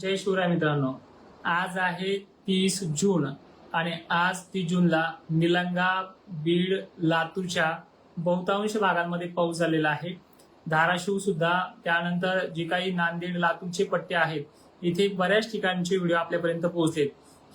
जय शिवराय मित्रांनो. आज आहे तीस जून आणि आज तीस जूनला निलंगा बीड लातूरच्या बहुतांश भागांमध्ये पाऊस झालेला आहे. धाराशिव सुद्धा त्यानंतर जे काही नांदेड लातूरचे पट्टे आहेत इथे बऱ्याच ठिकाणचे व्हिडिओ आपल्यापर्यंत पोहोचलेत.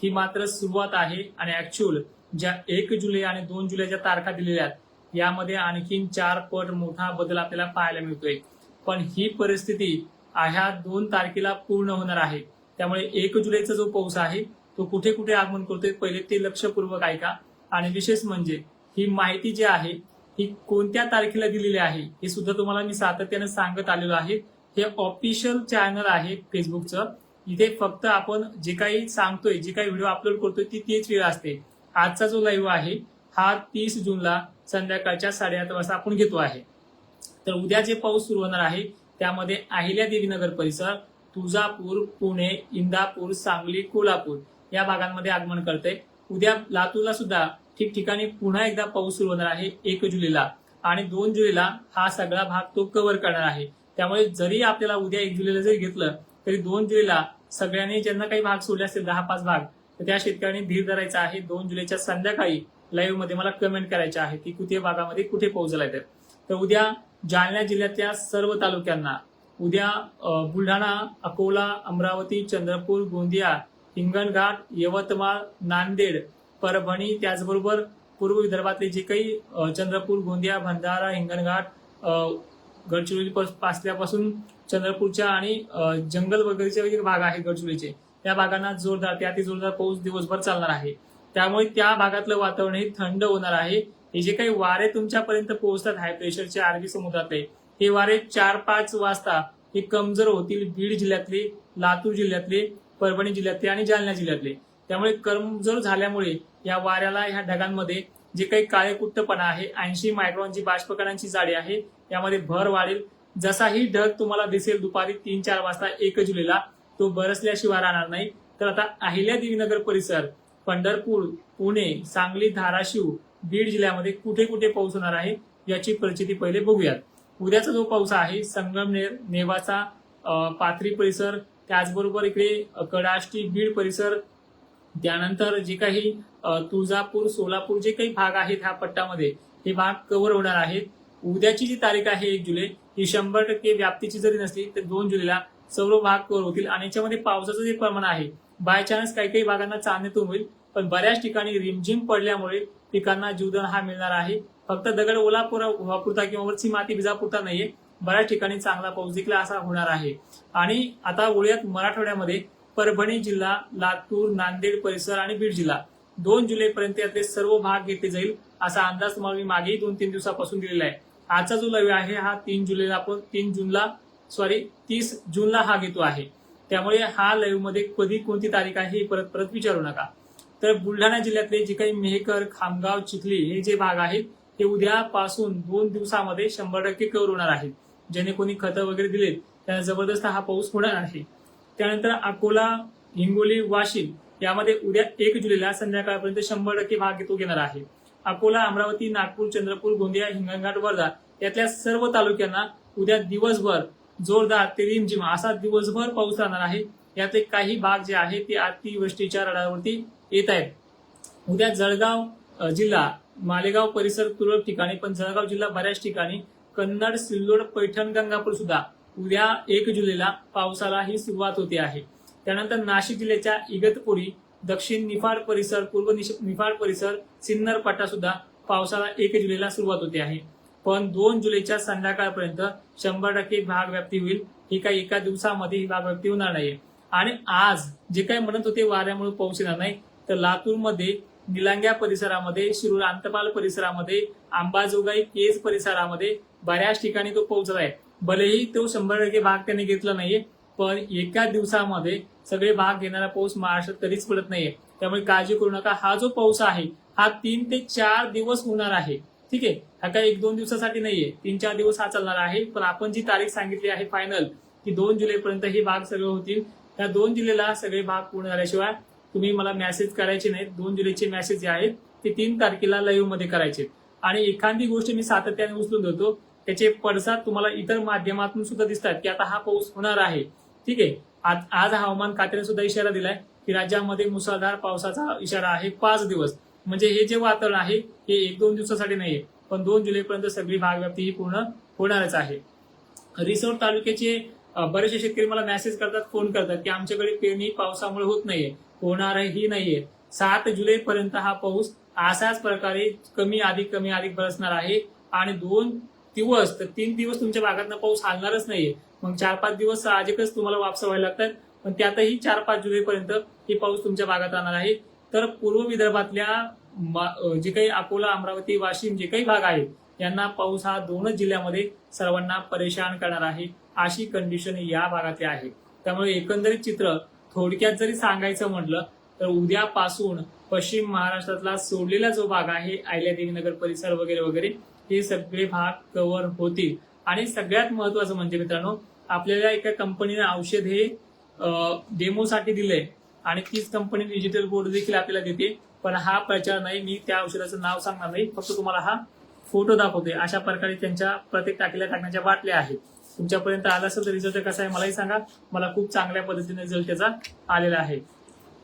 ही मात्र सुरुवात आहे आणि ऍक्च्युअल ज्या एक जुलै आणि दोन जुलैच्या तारखा दिलेल्या आहेत यामध्ये आणखीन चार पट मोठा बदल आपल्याला पाहायला मिळतोय. पण ही परिस्थिती ह्या दोन तारखेला पूर्ण होणार आहे. त्यामुळे एक जुलैचा जो पाऊस आहे तो कुठे कुठे आगमन करतोय पहिले ते लक्षपूर्वक ऐका. आणि विशेष म्हणजे ही माहिती जी आहे ही कोणत्या तारखेला दिलेली आहे हे सुद्धा तुम्हाला मी सातत्याने सांगत आलेलो आहे. हे ऑफिशियल चॅनल आहे फेसबुकचं. इथे फक्त आपण जे काही सांगतोय जे काही व्हिडिओ अपलोड करतोय ती तीच वेळ असते. आजचा जो लाईव्ह आहे हा तीस जूनला संध्याकाळच्या साडेआठ वाजता आपण घेतो आहे. तर उद्या जे पाऊस सुरू होणार आहे त्यामध्ये अहिल्यादेवी नगर परिसर तुळजापूर पुणे इंदापूर सांगली कोल्हापूर या भागांमध्ये आगमन करते उद्या लातूरला सुद्धा ठिकठिकाणी पुन्हा एकदा पाऊस सुरू होणार आहे एक जुलैला. आणि दोन जुलैला हा सगळा भाग तो कव्हर करणार आहे. त्यामुळे जरी आपल्याला उद्या एक जुलैला जरी घेतलं तरी दोन जुलैला सगळ्यांनी ज्यांना काही भाग सोडले असतील दहा पाच भाग तर त्या शेतकऱ्यांनी धीर धरायचा आहे. दोन जुलैच्या संध्याकाळी लाईव्हमध्ये मला कमेंट करायची आहे की कुठे भागामध्ये कुठे पोहोचलाय तर. तर उद्या जालना जिल्ह्यातल्या सर्व तालुक्यांना उद्या बुलढाणा अकोला अमरावती चंद्रपूर गोंदिया हिंगणघाट यवतमाळ नांदेड परभणी त्याचबरोबर पूर्व विदर्भातले जे काही चंद्रपूर गोंदिया भंडारा हिंगणघाट गडचिरोली पासल्यापासून चंद्रपूरच्या आणि जंगल वगैरेचे जे भाग आहेत गडचिरोलीचे. त्या भागांना जोरदार त्या ते जोरदार पाऊस दिवसभर चालणार आहे. त्यामुळे त्या भागातलं वातावरण हे थंड होणार आहे. हे जे काही वारे तुमच्यापर्यंत पोहोचतात हाय प्रेशरचे अरबी समुद्रातले हे वारे चार पाच वाजता हे कमजोर होतील बीड जिल्ह्यातले लातूर जिल्ह्यातले परभणी जिल्ह्यातले आणि जालना जिल्ह्यातले. त्यामुळे कमजोर झाल्यामुळे या वाऱ्याला ह्या ढगांमध्ये जे काही काळे कुट्टपणा आहे ऐंशी मायक्रॉनची बाष्पकणांची जाडी आहे यामध्ये भर वाढेल. जसा ही ढग तुम्हाला दिसेल दुपारी तीन चार वाजता एक जुलैला तो बरसल्याशिवाय राहणार नाही. तर आता अहिल्यादेवीनगर परिसर पंढरपूर पुणे सांगली धाराशिव बीड जिल्ह्यामध्ये कुठे कुठे पाऊस होणार आहे याची परिस्थिती पहिले बघूयात. उद्याचा जो पाऊस आहे संगमनेर नेवासा पाथरी परिसर त्याचबरोबर इकडे कडाष्टी बीड परिसर त्यानंतर जे काही तुळजापूर सोलापूर जे काही भाग आहेत ह्या पट्टामध्ये हे भाग कव्हर होणार आहेत. उद्याची जी तारीख आहे एक जुलै ही शंभर टक्के व्याप्तीची जरी नसली तर दोन जुलैला सर्व भाग कव्हर होतील आणि याच्यामध्ये पावसाचं जे प्रमाण आहे बाय चान्स काही काही भागांना चांदण्यातून होईल पण बऱ्याच ठिकाणी रिमझिम पडल्यामुळे पिकांना जीवदान हा मिळणार आहे. फक्त दगड ओला वापुरता किंवा वरची माती भिजापुरता नाहीये. बऱ्याच ठिकाणी चांगला पाऊस देखील असा होणार आहे. आणि आता वळूयात मराठवाड्यामध्ये परभणी जिल्हा लातूर नांदेड परिसर आणि बीड जिल्हा. दोन जुलै पर्यंत यातले सर्व भाग घेतले जाईल असा अंदाज तुम्हाला मी मागेही दोन तीन दिवसापासून दिलेला आहे. आजचा जो लव्य आहे हा तीन जुलैला आपण तीन जूनला सॉरी तीस जूनला हा घेतो आहे. त्यामुळे हा लाईव्हमध्ये कधी कोणती तारीख आहे हे परत परत विचारू नका. तर बुलढाणा जिल्ह्यातले जे काही मेहकर खामगाव चिखली हे जे भाग आहेत ते उद्यापासून दोन दिवसामध्ये शंभर टक्के कव्हर होणार आहेत. ज्याने कोणी खतं वगैरे दिलेत त्यांना जबरदस्त हा पाऊस होणार आहे. त्यानंतर अकोला हिंगोली वाशिम यामध्ये उद्या एक जुलैला संध्याकाळपर्यंत शंभर टक्के भाग तो घेणार आहे. अकोला अमरावती नागपूर चंद्रपूर गोंदिया हिंगणघाट वर्धा यातल्या सर्व तालुक्यांना उद्या दिवसभर जोरदार ते रिमझिम असा दिवसभर पाऊस राहणार आहे. यातले काही भाग जे आहे ते अतिवृष्टीच्या रडावरती येत आहेत. उद्या जळगाव जिल्हा मालेगाव परिसर तुरळक ठिकाणी पण जळगाव जिल्हा बऱ्याच ठिकाणी कन्नड सिल्लोड पैठण गंगापूर सुद्धा उद्या एक जुलैला पावसाला ही सुरुवात होते आहे. त्यानंतर नाशिक जिल्ह्याच्या इगतपुरी दक्षिण निफाड परिसर पूर्व निफाड परिसर सिन्नर पट्टा सुद्धा पावसाला एक जुलैला सुरुवात होते आहे. पण दोन जुलैच्या संध्याकाळपर्यंत शंभर टक्के भाग व्याप्ती होईल. ही काही एका दिवसामध्ये ही भाग व्याप्ती होणार नाही आणि आज जे काही म्हणत होते वाऱ्यामुळे पाऊस येणार नाही तर लातूरमध्ये निलांग्या परिसरामध्ये शिरूर अंतपाल परिसरामध्ये अंबाजोगाई केज परिसरामध्ये बऱ्याच ठिकाणी तो पोहोचला आहे. भलेही तो शंभर टक्के भाग त्याने घेतला नाहीये पण एका दिवसामध्ये सगळे भाग घेणारा पाऊस महाराष्ट्रात कधीच पडत नाहीये. त्यामुळे काळजी करू नका. हा जो पाऊस आहे हा तीन ते चार दिवस होणार आहे. ठीक आहे? हा काही एक दोन दिवसासाठी नाहीये. तीन चार दिवस हा चालणार आहे. पण आपण जी तारीख सांगितली आहे फायनल की दोन जुलैपर्यंत हे भाग सगळे होतील. त्या दोन जुलैला सगळे भाग पूर्ण झाल्याशिवाय तुम्ही मला मेसेज करायचे नाहीत. दोन जुलैचे मेसेज जे आहेत ते तीन तारखेला लाईव्हमध्ये करायचे आणि एखादी गोष्ट मी सातत्याने उचलून देतो त्याचे पडसाद तुम्हाला इतर माध्यमातून सुद्धा दिसतात की आता हा पाऊस होणार आहे. ठीक आहे? आज आज हवामान खात्याने सुद्धा इशारा दिलाय की राज्यामध्ये मुसळधार पावसाचा इशारा आहे पाच दिवस. म्हणजे हे जे वातावरण आहे हे एक दोन दिवसासाठी नाहीये पण दोन जुलैपर्यंत सगळी भागव्याप्ती ही पूर्ण होणारच आहे. रिसोड तालुक्याचे बरेचसे शेतकरी मला मेसेज करतात फोन करतात की आमच्याकडे पेरणी पावसामुळे होत नाहीये. होणारही नाहीये. सात जुलै पर्यंत हा पाऊस अशाच प्रकारे कमी अधिक कमी अधिक बरसणार आहे. आणि दोन दिवस तर तीन दिवस तुमच्या भागातनं पाऊस हलणारच नाहीये. मग चार पाच दिवस साहजिकच तुम्हाला वापस व्हायला लागतात. पण त्यातही चार पाच जुलैपर्यंत हे पाऊस तुमच्या भागात राहणार आहे. तर पूर्व विदर्भातल्या जे काही अकोला अमरावती वाशिम जे काही भाग आहेत यांना पाऊस हा दोनच जिल्ह्यामध्ये सर्वांना परेशान करणार आहे. अशी कंडिशन या भागातली आहे. त्यामुळे एकंदरीत चित्र थोडक्यात जरी सांगायचं म्हटलं तर उद्यापासून पश्चिम महाराष्ट्रातला सोडलेला जो भाग आहे अहिल्यादेवी नगर परिसर वगैरे वगैरे हे सगळे भाग कव्हर होतील. आणि सगळ्यात महत्वाचं म्हणजे मित्रांनो आपल्याला एका कंपनीने औषध हे डेमोसाठी दिलंय. आणि तीच कंपनी डिजिटल बोर्ड देखील आपल्याला देते. पण हा प्रचार नाही मी त्या औषधाचं नाव सांगणार नाही. फक्त तुम्हाला हा फोटो दाखवते अशा प्रकारे त्यांच्या प्रत्येक टाकीला टाकण्याच्या बाटल्या आहेत. तुमच्यापर्यंत आला असेल तर रिझल्ट कसा आहे मलाही सांगा. मला खूप चांगल्या पद्धतीने रिझल्ट त्याचा आलेला आहे.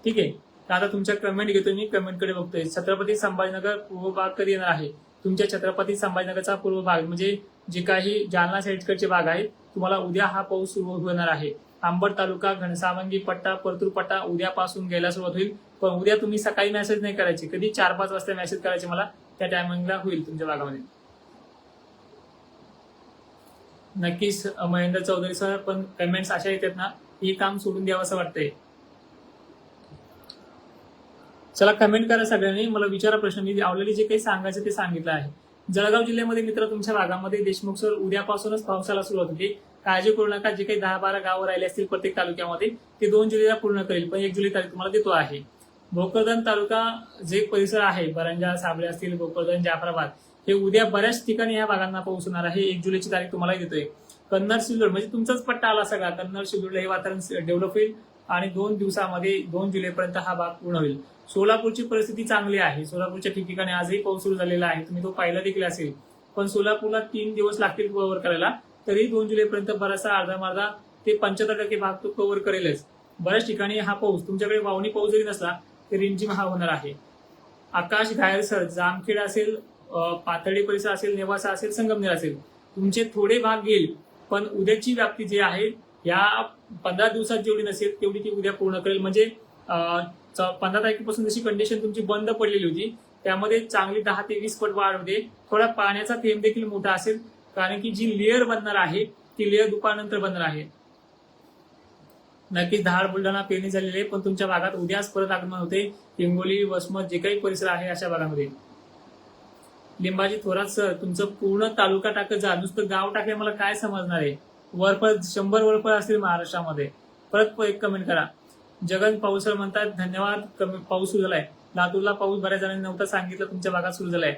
ठीक आहे? तर आता तुमच्या कमेंट घेतो मी. कमेंटकडे बघतोय. छत्रपती संभाजीनगर पूर्व भाग कधी येणार आहे? तुमच्या छत्रपती संभाजीनगरचा पूर्व भाग म्हणजे जे काही जालना साईडकडचे भाग आहेत तुम्हाला उद्या हा पाऊस सुरू होणार आहे. आंबड तालुका घनसावंगी पट्टा परतूर पट्टा उद्यापासून घ्यायला सुरुवात होईल. पण उद्या तुम्ही सकाळी मेसेज नाही करायचे. कधी चार पाच वाजता मेसेज करायचे मला त्या टायमिंगला होईल तुमच्या भागामध्ये. नक्कीच महेंद्र चौधरी सर पण कमेंट्स अशा येतात ना हे काम सोडून द्यावं असं वाटतंय. चला कमेंट करा सगळ्यांनी. मला विचारा प्रश्न. मी आवलेली जे काही सांगायचं ते सांगितलं आहे. जळगाव जिल्ह्यामध्ये मित्र तुमच्या भागामध्ये देशमुख सर उद्यापासूनच पावसाला सुरुवात होते. काळजी करू नका. जे काही दहा बारा गावं राहिले असतील प्रत्येक तालुक्यामध्ये ते दोन जुलैला पूर्ण करेल. पण एक जुलै तारीख तुम्हाला देतो आहे. भोकरदन तालुका जे परिसर आहे बरंजा साबळे असतील भोकरदन जाफराबाद हे उद्या बऱ्याच ठिकाणी या भागांना पाऊस होणार आहे. एक जुलैची तारीख तुम्हाला देतोय. कन्नड सिल्लोड म्हणजे तुमचाच पट्टा आला सगळा. कन्नड सिल्लोडला हे वातावरण डेव्हलप होईल आणि दोन दिवसामध्ये दोन जुलैपर्यंत हा भाग पूर्ण होईल. सोलापूरची परिस्थिती चांगली आहे. सोलापूरच्या ठिकठिकाणी आजही पाऊस सुरू झालेला आहे. तुम्ही तो पाहिला देखील असेल. पण सोलापूरला तीन दिवस लागतील कव्हर करायला. तरी दोन जुलैपर्यंत बराचसा अर्धा मार्धा ते पंच्याहत्तर टक्के भाग तो कव्हर करेलच. बऱ्याच ठिकाणी हा पाऊस. तुमच्याकडे वावणी पाऊस जरी नसला रिमझिम हा होणार आहे. आकाश घायरसर जामखेड असेल पातळी परिसर असेल नेवासा असेल संगमनेर असेल तुमचे थोडे भाग येईल पण उद्याची व्याप्ती जी आहे या पंधरा दिवसात जेवढी नसेल तेवढी ती उद्या पूर्ण करेल. म्हणजे च- पंधरा तारखेपासून जशी कंडिशन तुमची बंद पडलेली होती त्यामध्ये चांगली दहा ते वीस पट वाढ होते. थोडा पाण्याचा थेंब देखील मोठा असेल कारण की जी लेअर बनणार आहे ती लेअर दुपारनंतर बनणार आहे. नक्कीच धाड बुलढाणा पेरणी झालेली आहे पण तुमच्या भागात उद्याच परत आगमन होते. हिंगोली वसमत जे काही परिसर आहे अशा भागामध्ये. लिंबाजी थोरात सर तुमचं पूर्ण तालुका टाकत जा. नुसतं गाव टाकले मला काय समजणार आहे? वरपळ शंभर वरपळ असतील महाराष्ट्रामध्ये. परत एक कमेंट करा. जगन पाऊस म्हणतात धन्यवाद कमी पाऊस सुरू झालाय. लातूरला पाऊस बऱ्याच जणांनी नव्हता सांगितलं तुमच्या भागात सुरू झालाय.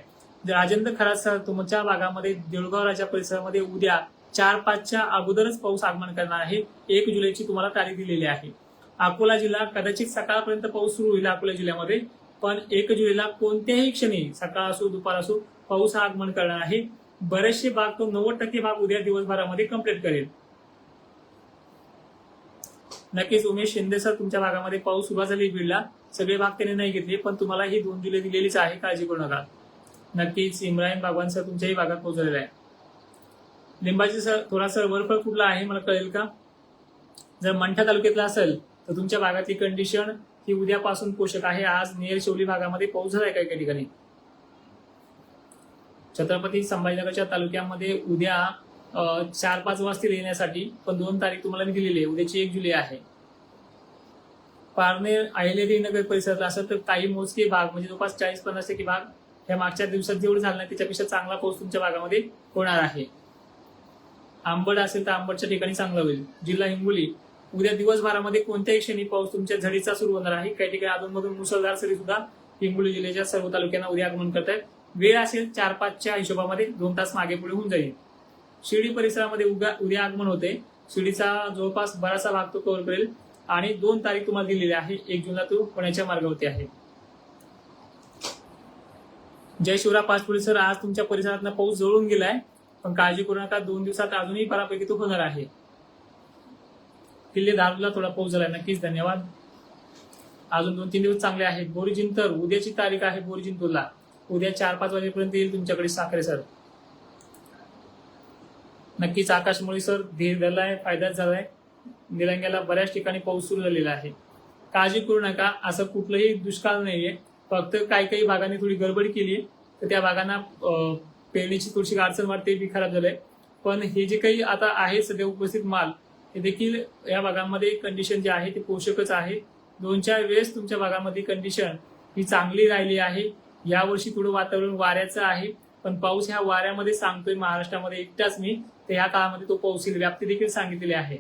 राजेंद्र खरात सर तुमच्या भागामध्ये देऊळगाव राजा परिसरामध्ये उद्या चार पाचच्या अगोदरच पाऊस आगमन करणार आहे. एक जुलैची तुम्हाला तारीख दिलेली आहे. अकोला जिल्हा कदाचित सकाळपर्यंत पाऊस सुरू होईल अकोला जिल्ह्यामध्ये पण एक जुलैला कोणत्याही क्षणी सकाळ असो दुपार असो पाऊस हा आगमन करणार आहे. बरेचसे भाग तो नव्वद टक्के भाग उद्या दिवसभरामध्ये कंप्लीट करेल. नक्कीच उमेश शिंदे सर तुमच्या भागामध्ये पाऊस उभा झाली बीडला. सगळे भाग त्याने नाही घेतले पण तुम्हाला ही दोन जुलै दिलेलीच आहे काळजी करू नका. नक्कीच इम्रान बागवान सर तुमच्याही भागात पोहोचलेला आहे लिंबाची सर थोडासा वरफळ कुठला आहे मला कळेल का? जर मंठा तालुक्यातला असेल तर तुमच्या भागातली कंडिशन ही उद्यापासून पोषक आहे. आज नेर शिवली भागामध्ये पाऊस झालाय काही काही ठिकाणी? छत्रपती संभाजीनगरच्या तालुक्यामध्ये उद्या चार पाच वाजतील येण्यासाठी पण दोन तारीख तुम्हाला मी दिलेली आहे. उद्याची एक जुलै आहे. पारनेर अहिलेरी नगर परिसरातला असेल तर काही मोजके भाग म्हणजे जवळपास चाळीस पन्नास टक्के भाग ह्या मागच्या दिवसात जेवढं झालं नाही त्याच्यापेक्षा चांगला पाऊस तुमच्या भागामध्ये होणार आहे. आंबड असेल तर आंबडच्या ठिकाणी चांगलं होईल. जिल्हा हिंगोली उद्या दिवसभरामध्ये कोणत्याही क्षणी पाऊस तुमच्या झडीचा सुरू होणार आहे. काही ठिकाणी अधूनमधून मुसळधार सरी सुद्धा हिंगोली जिल्ह्याच्या सर्व तालुक्यांना उद्या आगमन करत आहेत. वेळ असेल चार पाचच्या हिशोबामध्ये दोन तास मागे पुढे होऊन जाईल. शिर्डी परिसरामध्ये उद्या आगमन होते. शिर्डीचा जवळपास बराचसा भाग तो कव्हर करेल. आणि दोन तारीख तुम्हाला दिलेली आहे. एक जूनला तो पुण्याच्या मार्गावरती आहे. जय शिवराय पाच सर आज तुमच्या परिसरात पाऊस जळून गेलाय. पण काळजी करू नका. दोन दिवसात अजूनही बऱ्यापैकी तो होणार आहे. किल्ले दारूला थोडा पाऊस झाला. नक्कीच धन्यवाद. अजून दोन तीन दिवस चांगले आहेत. बोरीजिंतर उद्याची तारीख आहे बोरीजिंतूरला उद्या चार पाच वाजेपर्यंत येईल तुमच्याकडे साखरे सर. नक्कीच आकाशमुळे सर धीर झालाय फायदाच झालाय. निलंग्याला बऱ्याच ठिकाणी पाऊस सुरू झालेला आहे. काळजी करू नका. असं कुठलंही दुष्काळ नाहीये. फक्त काही काही भागांनी थोडी गडबड केली तर त्या भागांना पेरणीची थोडीशी अडचण वाटते बी खराब झालंय. पण हे जे काही आता आहे सध्या उपस्थित माल हे देखील या भागांमध्ये कंडिशन जे आहे ते पोषकच आहे. दोन चार वेळेस तुमच्या भागामध्ये कंडिशन ही चांगली राहिली आहे. यावर्षी थोडं वातावरण वाऱ्याचं आहे पण पाऊस ह्या वाऱ्यामध्ये सांगतोय महाराष्ट्रामध्ये एकटाच मी तर ह्या काळामध्ये तो पाऊस येईल व्याप्ती देखील सांगितलेली आहे.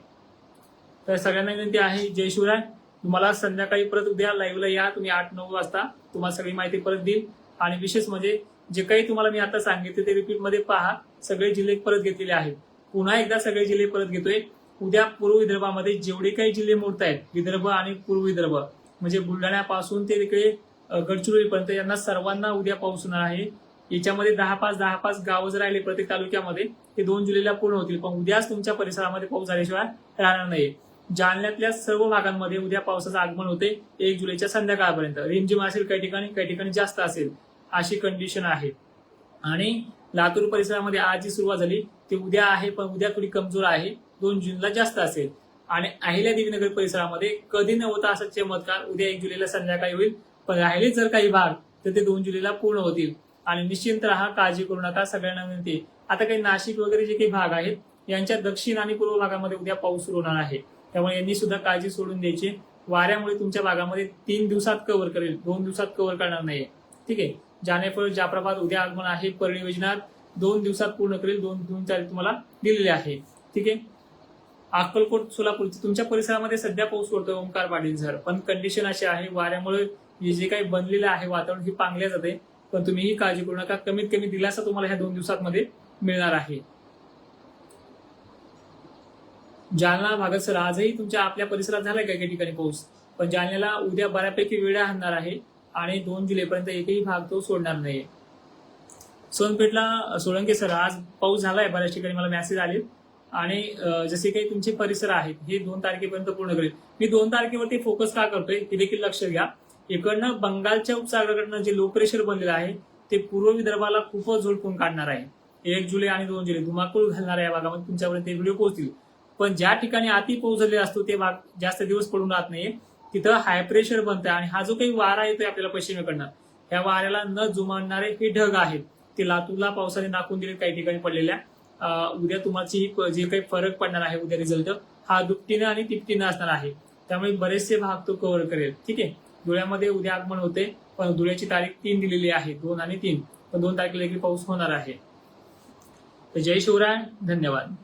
तर सगळ्यांना विनंती आहे जय शिवराय. तुम्हाला संध्याकाळी परत उद्या लाईव्हला या तुम्ही आठ नऊ वाजता तुम्हाला सगळी माहिती परत देईल. आणि विशेष म्हणजे जे काही तुम्हाला मी आता सांगितले ते रिपीटमध्ये पहा. सगळे जिल्हे परत घेतलेले आहेत. पुन्हा एकदा सगळे जिल्हे परत घेतोय. उद्या पूर्व विदर्भामध्ये जेवढे काही जिल्हे मोडत आहेत विदर्भ आणि पूर्व विदर्भ म्हणजे बुलढाण्यापासून ते तिकडे गडचिरोलीपर्यंत यांना सर्वांना उद्या पाऊस होणार आहे. याच्यामध्ये दहा पाच दहा पाच गावं जर राहिले प्रत्येक तालुक्यामध्ये ते दोन जुलैला पूर्ण होतील. पण उद्याच तुमच्या परिसरामध्ये पाऊस झाल्याशिवाय राहणार नाही जालन्यातल्या सर्व भागांमध्ये उद्या पावसाचं आगमन होते. एक जुलैच्या संध्याकाळपर्यंत. रिमझिम असेल काही ठिकाणी काही ठिकाणी जास्त असेल. अशी कंडिशन आहे. आणि लातूर परिसरामध्ये आज जी सुरुवात झाली ती उद्या आहे पण उद्या थोडी कमजोर आहे. दोन जूनला जास्त असेल. आणि अहिल्या देवीनगर परिसरामध्ये कधी नव्हता असा चमत्कार उद्या एक जुलैला संध्याकाळी होईल. पण राहिले जर काही भाग तर ते दोन जुलैला पूर्ण होतील. आणि निश्चिंत राहा काळजी करू नका सगळ्यांना विनंती. आता काही नाशिक वगैरे जे काही भाग आहेत यांच्या दक्षिण आणि पूर्व भागामध्ये उद्या पाऊस सुरू होणार आहे. त्यामुळे यांनी सुद्धा काळजी सोडून द्यायची. वाऱ्यामुळे तुमच्या भागामध्ये तीन दिवसात कव्हर करेल. दोन दिवसात कव्हर करणार नाहीये. ठीक आहे? जानेफळ जाफराबाद उद्या आगमन आहे परळी योजना दोन दिवसात पूर्ण करेल दोन दोन तारीख तुम्हाला दिलेली आहे. ठीक आहे? अक्कलकोट सोलापूर तुमच्या परिसरामध्ये सध्या पाऊस पडतोय ओंकार पाटील सर. पण कंडिशन अशी आहे वाऱ्यामुळे हे जे काही बनलेलं आहे वातावरण हे पांगले जाते. पण तुम्ही ही काळजी करू नका. कमीत कमी दिलासा तुम्हाला ह्या दोन दिवसांमध्ये मिळणार आहे. जालना भागात सर आजही तुमच्या आपल्या परिसरात झालाय काही काही ठिकाणी पाऊस? पण जालन्याला उद्या बऱ्यापैकी वेळ आणणार आहे. आणि दोन जुलैपर्यंत एकही भाग तो सोडणार नाहीये. सोनपेठला सोळंके सर आज पाऊस झालाय बऱ्याच ठिकाणी मला मेसेज आले. आणि जसे काही तुमचे परिसर आहेत हे दोन तारखेपर्यंत पूर्ण करेल. मी दोन तारखेवरती फोकस का करतोय ते देखील लक्ष घ्या इकडनं बंगालच्या उपसागराकडनं जे लो प्रेशर बनलेलं आहे ते पूर्व विदर्भाला खूपच झोडपून काढणार आहे. एक जुलै आणि दोन जुलै धुमाकूळ घालणार आहे या भागामध्ये तुमच्यापर्यंत ते व्हिडिओ पोहोचतील. पण ज्या ठिकाणी अति पाऊस झालेला असतो ते भाग जास्त दिवस पडून राहत नाहीये. तिथं हाय प्रेशर बनतंय आणि हा जो काही वारा येतोय आपल्याला पश्चिमेकडनं या वाऱ्याला न जुमानणारे हे ढग आहेत. ते लातूरला पावसाने नाकून दिले काही ठिकाणी पडलेल्या. उद्या तुम्हाची जे काही फरक पडणार आहे उद्या रिझल्ट हा दुपटीनं आणि तिपटीनं असणार आहे. त्यामुळे बरेचसे भाग तो कव्हर करेल. ठीक आहे? धुळ्यामध्ये उद्या आगमन होते पण धुळ्याची तारीख तीन दिलेली आहे. दोन आणि तीन. पण दोन तारखेला देखील पाऊस होणार आहे. तर जय शिवराय. धन्यवाद.